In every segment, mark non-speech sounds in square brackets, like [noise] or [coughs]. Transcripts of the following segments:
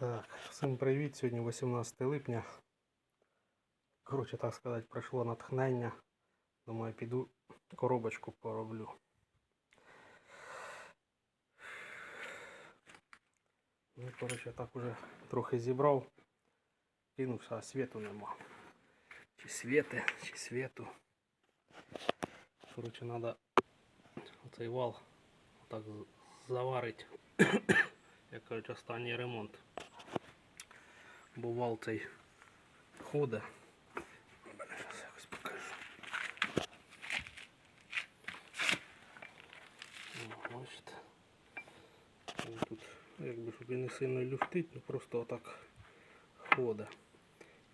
Так, всім привіт. Сьогодні 18 липня. Коротше, так сказати, прийшло натхнення. Думаю, піду коробочку пороблю. Ну, коротше, так уже трохи зібрав. Кинувся, а світу нема. Чи світи, чи світу. Коротше, треба оцей вал так заварити. Як кажуть, останній ремонт. Бо вал цей ходить. Зараз якось покажу. Бачите. Тут, якби щоб і не сильно люфтить, ну просто отак ходить.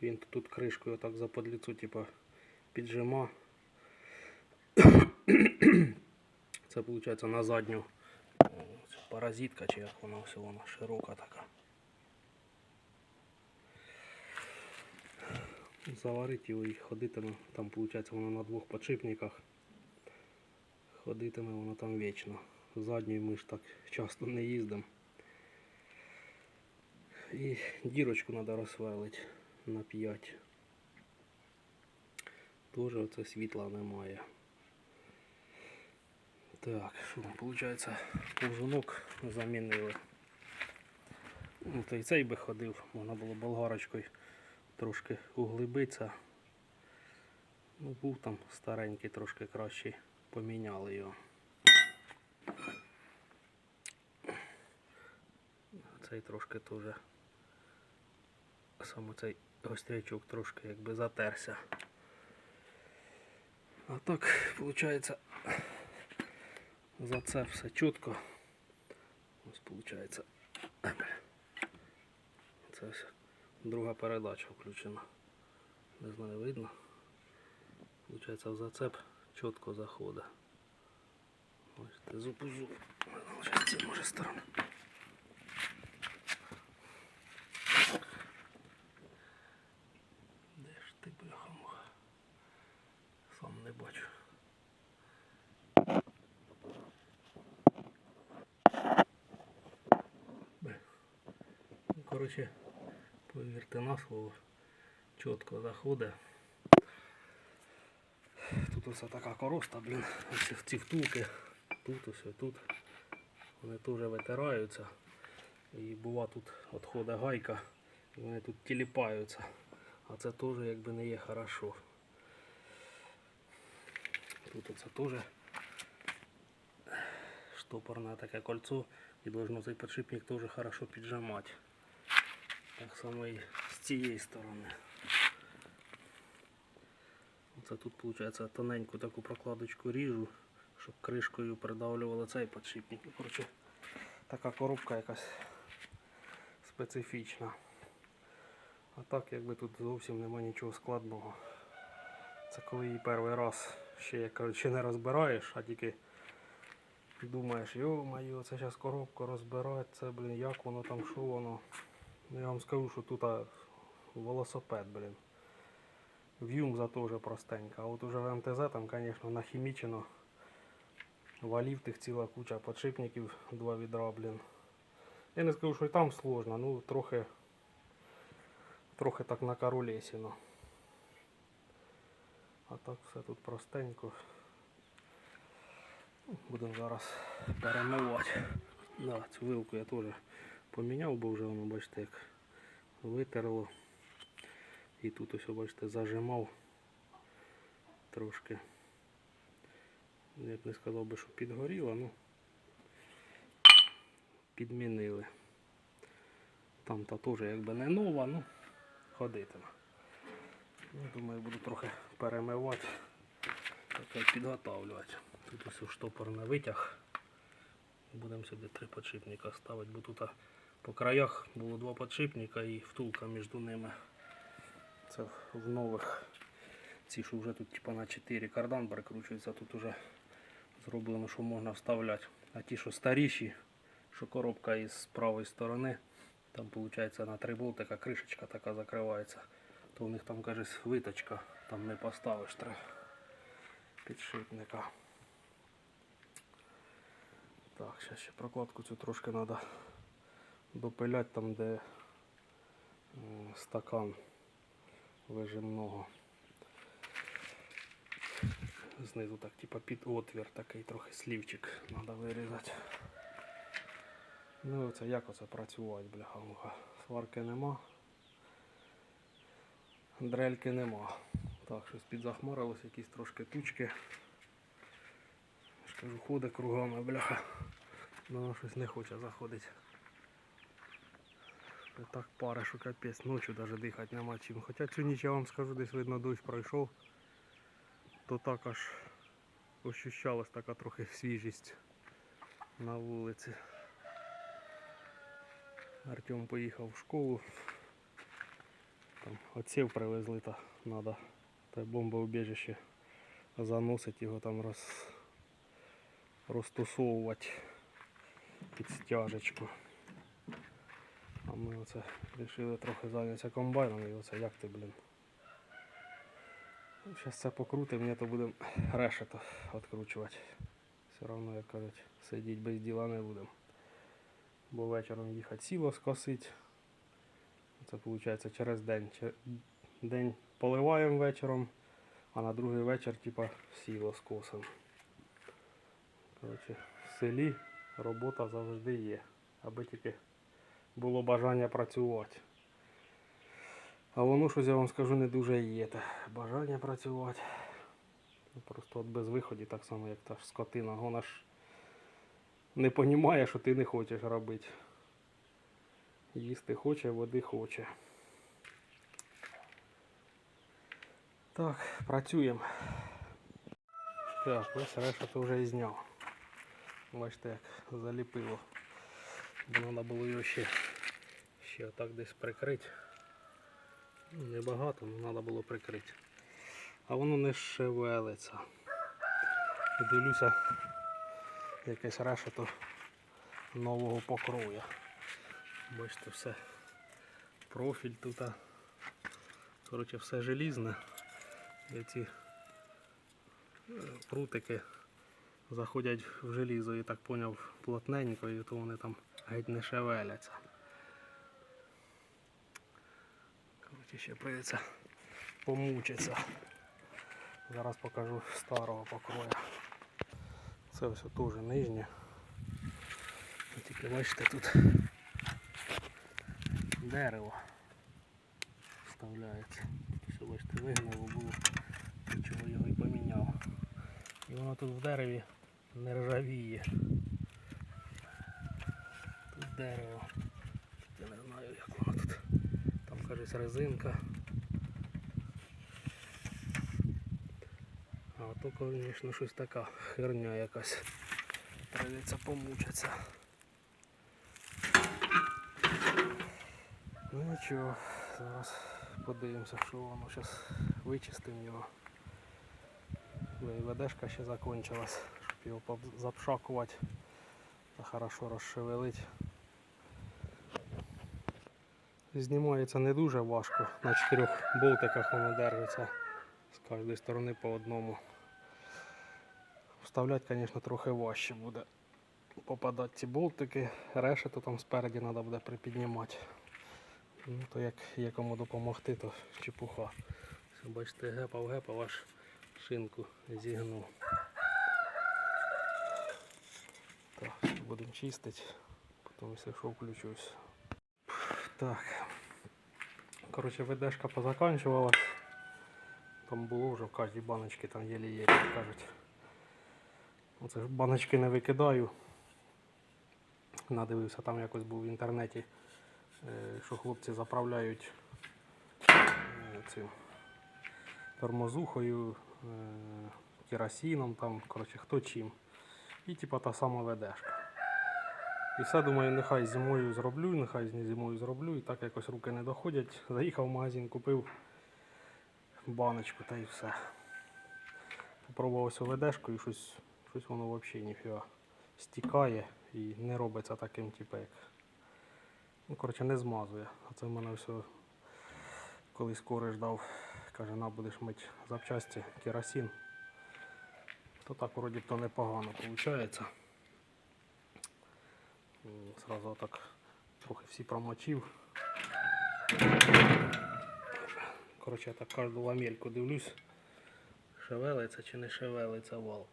Він тут кришкою отак за подліцу, типа піджима. [coughs] Це виходить на задню паразитка, чи як вона все вона широка така. Заварити його і ходитиме. Там виходить воно на двох подшипниках. Ходитиме воно там вічно. Задньою ми ж так часто не їздимо. І дірочку треба розсверлити на 5. Тоже оце світла немає. Так, що, виходить, повзунок замінили. Ну, то і цей би ходив, можна було болгарочкою трошки углибитися. Ну, був там старенький, трошки кращий, поміняли його. Цей трошки теж саме цей гострячок трошки якби затерся. А так, виходить, за це все чітко. Ось виходить. Це ось друга передача включена. Не знаю, видно. Получається в зацеп чітко заходить. Ось зуб у зуб. Зараз може сторони. Де ж ти, бляха-муха? Сам не бачу. Бе. Ну, коротше, повірте на слово, чітко заходить. Тут ось така короста, блін, ці, ці втулки, тут ось тут. Вони теж витираються. І бува тут відходить гайка, і вони тут тіліпаються. А це теж якби не є хорошо. Тут оце теж штопорне таке кольцо і должно цей подшипник теж хорошо піджимати. Так само і з цієї сторони. Це тут виходить тоненьку таку прокладочку ріжу, щоб кришкою придавлювало цей подшипник. Ну, Коротше, така коробка якась специфічна. А так якби тут зовсім нема нічого складного. Це коли її перший раз ще як кажуть, ще не розбираєш, а тільки думаєш, йо-моє, це зараз коробку розбирати, це, блін, як воно там, що воно. Ну я вам скажу, що тут велосипед, блін. В'юмза теж простенька. А от уже в МТЗ там, звісно, нахімічено. Валів тих ціла куча подшипників, два відра, блін. Я не скажу, що і там сложно, ну трохи, трохи так на карулесіно. А так все тут простенько. Будемо зараз перемивати. Да, цю вилку я теж поміняв, бо вже воно, бачите, як витерло. І тут ось, бачите, зажимав трошки. Я б не сказав би, що підгоріло, ну підмінили. Там та теж якби не нова, ну ходитиме. Ну, думаю, буду трохи перемивати, таке підготавлювати. Тут ось штопор на витяг. Будемо сюди три подшипника ставити, бо тут по краях було два подшипника і втулка між ними. Це в нових. Ці що вже тут типа на 4 кардан прикручується, тут вже зроблено, що можна вставляти. А ті, що старіші, що коробка із правої сторони, там виходить на три болтика кришечка така закривається. То у них там каже виточка, там не поставиш треба підшипника. Так, зараз ще прокладку цю трошки треба допиляти там, де Стакан вижимного. Знизу так, типа під отвір такий трохи слівчик треба вирізати. Ну оце як оце працювати, бляха муха. Сварки нема. Дрельки нема. Так, щось підзахмарилось, якісь трошки тучки. Я ж кажу, ходить кругами, бляха. Воно щось не хоче заходити. Так пари, що капець, ночі навіть дихати нема чим. Хоча цю ніч я вам скажу, десь видно дощ пройшов, то так аж ощущалась така трохи свіжість на вулиці. Артем поїхав в школу. Там отців привезли, та треба те бомбоубіжище заносить його там роз, розтусовувати під стяжечку. А ми оце вирішили трохи зайнятися комбайном і оце як ти, блін. Зараз це покрутимо, ні, то будемо решето відкручувати. Все одно, як кажуть, сидіти без діла не будемо. Бо вечором їхати сіло скосить. Це виходить через день. День поливаємо вечором, а на другий вечір типа сіло скосимо. Коротше, в селі робота завжди є, аби тільки було бажання працювати. А воно щось я вам скажу не дуже є. Те бажання працювати. Ну, Просто от без виходу, так само, як та ж скотина. Вона ж не розуміє, що ти не хочеш робити. Їсти хоче, води хоче. Так, працюємо. Так, ось решету вже зняв. Бачите, як заліпило. Треба було його ще, ще отак десь прикрити. Ну, Небагато, але треба було прикрити. А воно не шевелиться. Дивлюся, якесь решето нового покроя. Бачите, все. Профіль тут. Коротше, все желізне. І ці е, прутики заходять в желізо і так поняв плотненько, і то вони там геть не шевеляться. Коротше, ще прийдеться помучитися. Зараз покажу старого покроя. Це все теж нижнє. Тільки бачите тут дерево вставляється. Що бачите, вигнуло було, чого його і поміняв. І воно тут в дереві не ржавіє. Дерево. Я не знаю як воно тут. Там кажуть резинка. А то, звісно, щось така херня якась. Придеться помучитися. Ну нічого, зараз подивимося, що воно зараз вичистимо його. І ведешка ще закончилась, щоб його запшакувати та хорошо розшевелити. Знімається не дуже важко, на чотирьох болтиках воно держиться з кожної сторони по одному. Вставляти, звісно, трохи важче буде попадати ці болтики, решету там спереді треба буде припіднімати. Ну, то як є кому допомогти, то чепуха. Бачите, гепав, гепав, аж шинку зігнув. Так, будемо чистити, потім якщо що включусь. Так. Коротше, ведешка позаканчувалась. Там було вже в кожній баночці, там єлі-єлі кажуть. Оце ж баночки не викидаю. Надивився, там якось був в інтернеті, е, що хлопці заправляють е, цим тормозухою, е, керосином, там, коротше, хто чим. І типа та сама ведешка. І все, думаю, нехай зимою зроблю, нехай зимою зроблю. І так якось руки не доходять. Заїхав в магазин, купив баночку та і все. Попробував і щось, щось воно взагалі ніфіга стікає і не робиться таким, типу, як. Ну, коротше, не змазує. А це в мене все колись кориш дав. Каже, на будеш мити запчасті, керосин. То так вроді то непогано виходить. М, Сразу так трохи всі промочив. Коротше, я так кожну ламельку дивлюсь, шевелиться чи не шевелиться вал.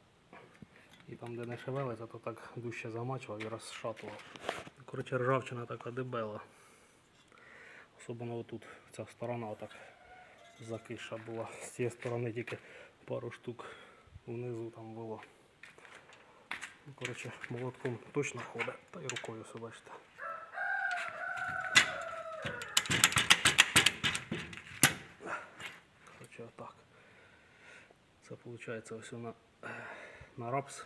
І там, де не шевелиться, то так дужче замачував і розшатував. Коротше, ржавчина така дебела. Особливо отут, ця сторона отак закиша була. З цієї сторони тільки пару штук внизу там було. Коротше, молотком точно ходить, та й рукою все бачите. Коротше, отак. Це виходить ось на, на рапс.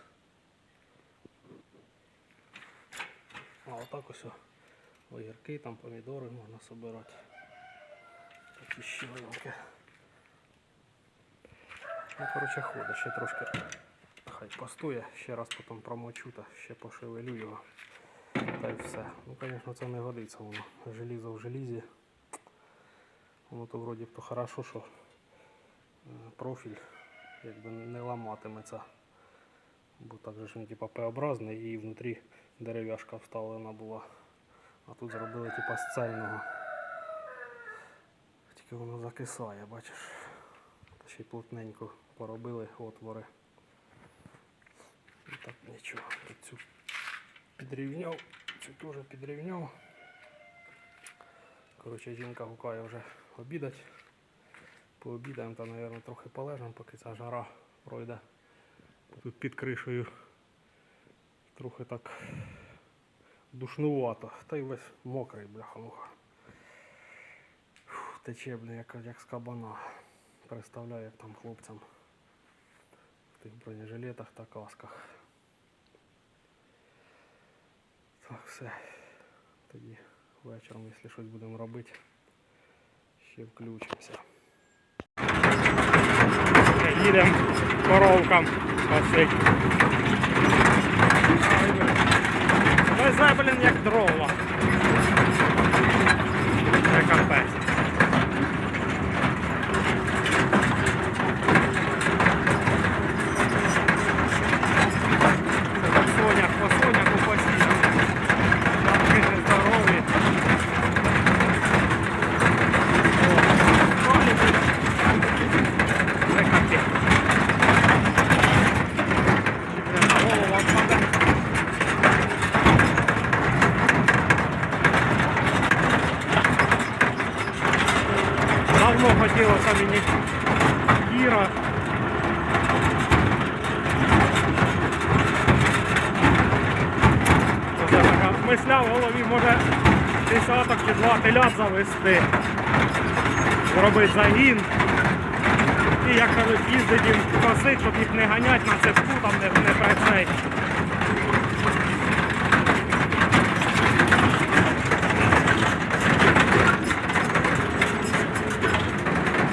А отак ось огірки, там помідори можна собирати. Такі щеленькі. Ну, коротше, ходить, ще трошки хай постоє, ще раз потім промочу та ще пошевелю його. Та й все. Ну, звісно, це не годиться воно. Желізо в желізі. Воно то вроді то хорошо, що профіль якби не ламатиметься. Бо так же ж він типа П-образний і внутрі дерев'яшка вставлена була. А тут зробили типа з цельного. Тільки воно закисає, бачиш. Та ще й плотненько поробили отвори. Так нічого. Цю підрівняв, цю теж підрівняв. Коротше, жінка гукає вже обідать. Пообідаємо та, мабуть, трохи полежимо, поки ця жара пройде. Тут під кришею трохи так душнувато. Та й весь мокрий, бляха-муха. Тече, як, як з кабана. Представляю, як там хлопцям в тих бронежилетах та касках. Так, все. Тоді вечором, якщо щось будемо робити, ще включимося. Їдемо коровкам косить. Везе, блін, як дрова. Це капець. Соня, по соняку посіяв. Там не здорові. О, Толі, блін. Це капець. Чи, блін, на голову впаде. Давно хотілося мені Кіра. Оце така мисля в голові може десяток чи два завести. Зробити загін. І як кажуть, їздить їм косить, щоб їх не ганять на цепку, там не, не працей.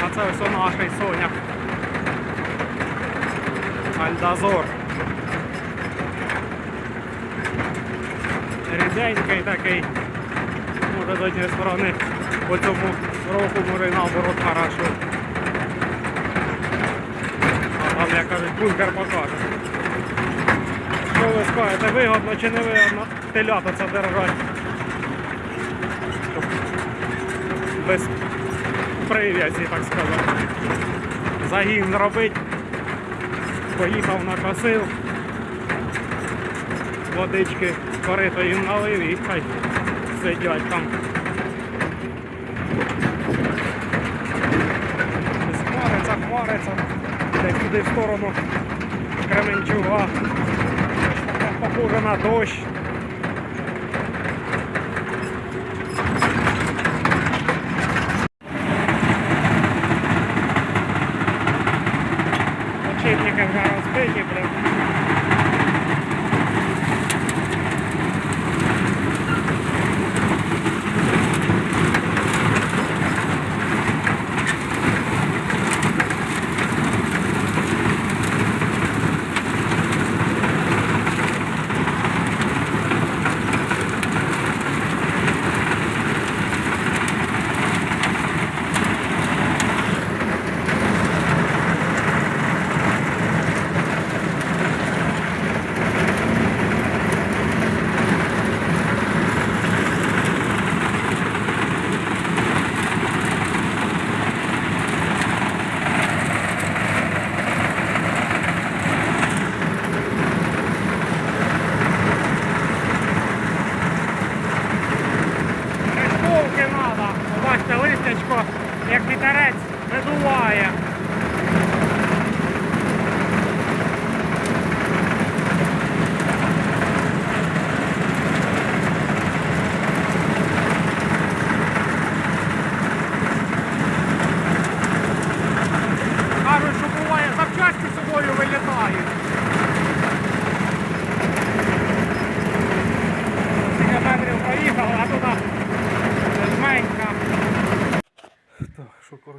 А це ось наш соняк. Альдазор. Ріденький такий. Може з однієї сторони по цьому року може наоборот хорошо. А там, як кажуть, бункер покаже. Що ви скажете, вигодно чи не вигодно телята це держати? Без прив'язі, так сказати. Загін зробить. Поїхав накосив. Водички корито їм налив і хай сидять там. Хмариться. Десь туди в сторону Кременчуга. Похоже на дощ. Очільники вже розбиті, блин.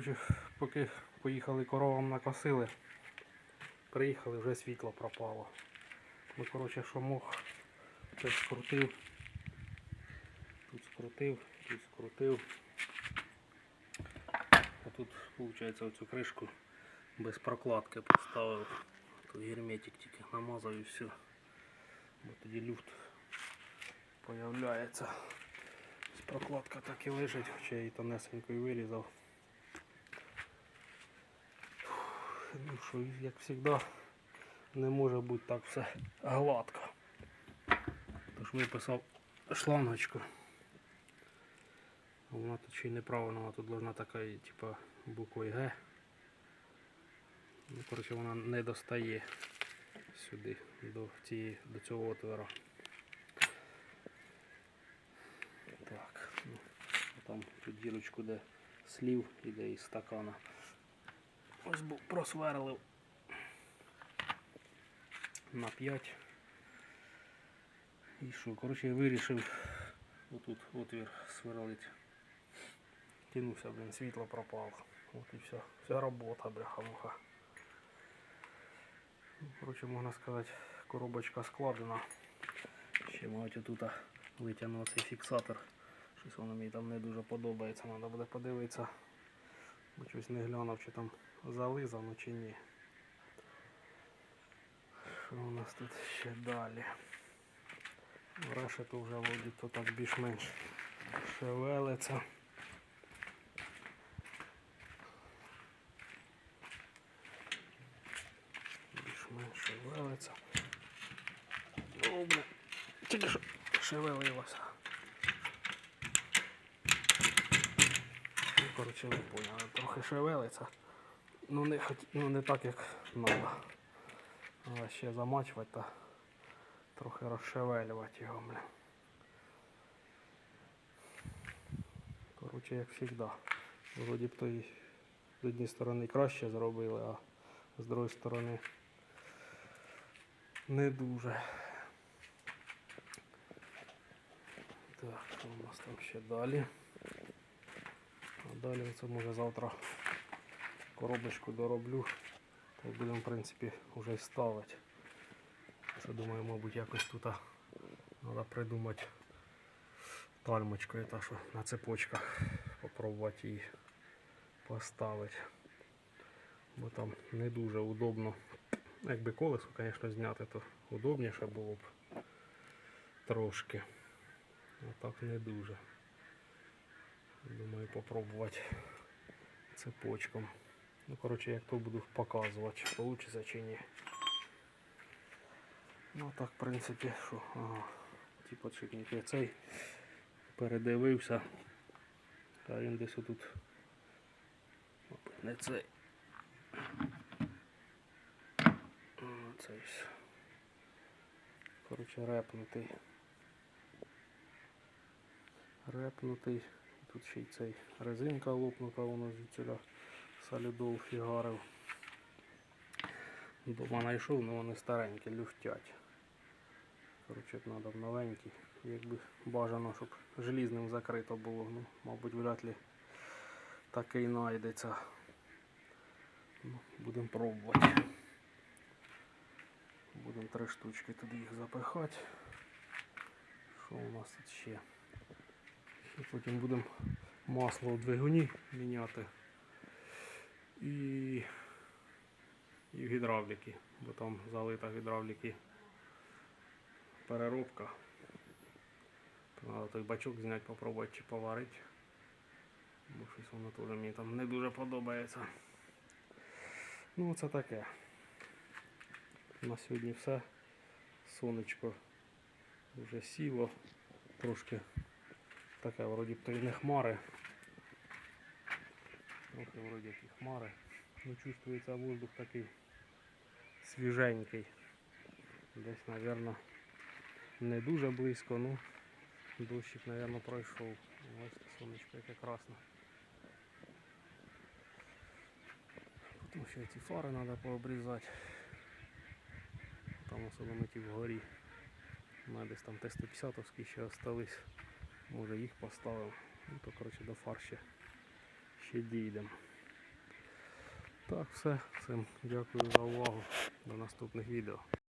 Коротше, поки поїхали коровам накосили, приїхали, вже світло пропало. Ну, коротше, що мог, тут скрутив, тут скрутив, тут скрутив. А тут, виходить, оцю кришку без прокладки поставив. Тут герметик тільки намазав і все. Бо тоді люфт появляється. Прокладка так і лежить, хоча я її тонесенько вирізав. Ну що, як завжди, не може бути так все гладко. Тож виписав шлангочку. Вона тут ще й неправильно, вона тут должна така, типа, буквою Г. Ну, коротше, вона не достає сюди, до, цієї, до цього отвора. Так, ну, там тут дірочку, де слів іде із стакана. Ось був просверлив на 5. І що, коротше, я вирішив отут отвір сверлить. Тянувся, блін, світло пропало. От і все. Вся робота, бляха-муха. Ну, Коротше, можна сказати, коробочка складена. Ще мабуть отут витягнув цей фіксатор. Щось воно мені там не дуже подобається. Треба буде подивитися. Щось не глянув, чи там зализано чи ні. Що у нас тут ще далі? Решету вже вроді то так більш-менш шевелиться. Більш-менш шевелиться. Бля. Тільки що шевелилося. Ну, коротше, не поняли. Трохи шевелиться. Ну не, ну, не так, як треба. Але ще замачувати та трохи розшевелювати його, бля. Коротше, як завжди. Вроді б то і з однієї сторони краще зробили, а з другої сторони не дуже. Так, що у нас там ще далі? А далі це може завтра коробочку дороблю. Та будемо, в принципі, вже ставити. Це думаю, мабуть, якось тут треба придумати тальмочкою, та що на цепочках попробувати її поставити. Бо там не дуже удобно. Якби колесо, звісно, зняти, то удобніше було б трошки. А так не дуже. Думаю, попробувати цепочком. Ну, коротше, як то буду показувати, вийде чи ні. Ну так, в принципі, що, ага, ті подшипники цей передивився. Та він десь отут. Не цей. Цей. ж. Коротше, репнутий. Репнутий. Тут ще й цей резинка лопнута, у воно звідсіля солідол фігарив. Дома знайшов, але вони старенькі, люфтять. Коротше, треба новенький. Якби бажано, щоб желізним закрито було. Ну, мабуть, вряд ли такий знайдеться. Ну, будемо пробувати. Будемо три штучки туди їх запихати. Що у нас тут ще? Ще потім будемо масло в двигуні міняти. І, і в гідравліки, бо там залита гідравліки переробка. Треба той бачок зняти, попробувати чи поварити. Бо щось воно теж мені там не дуже подобається. Ну це таке. На сьогодні все. Сонечко вже сіло. Трошки таке вроді не хмари. Трохи вроді як і хмари. Ну чувствується воздух такий свіженький. Десь, мабуть, не дуже близько, ну дощик, мабуть, пройшов. Ось сонечко яке красне. Потім ще ці фари треба пообрізати. Там особливо ті вгорі. У мене десь там Т-150 ще остались. Може їх поставив. Ну то коротше до фар ще, ще дійдемо. Так, все. Всім дякую за увагу. До наступних відео.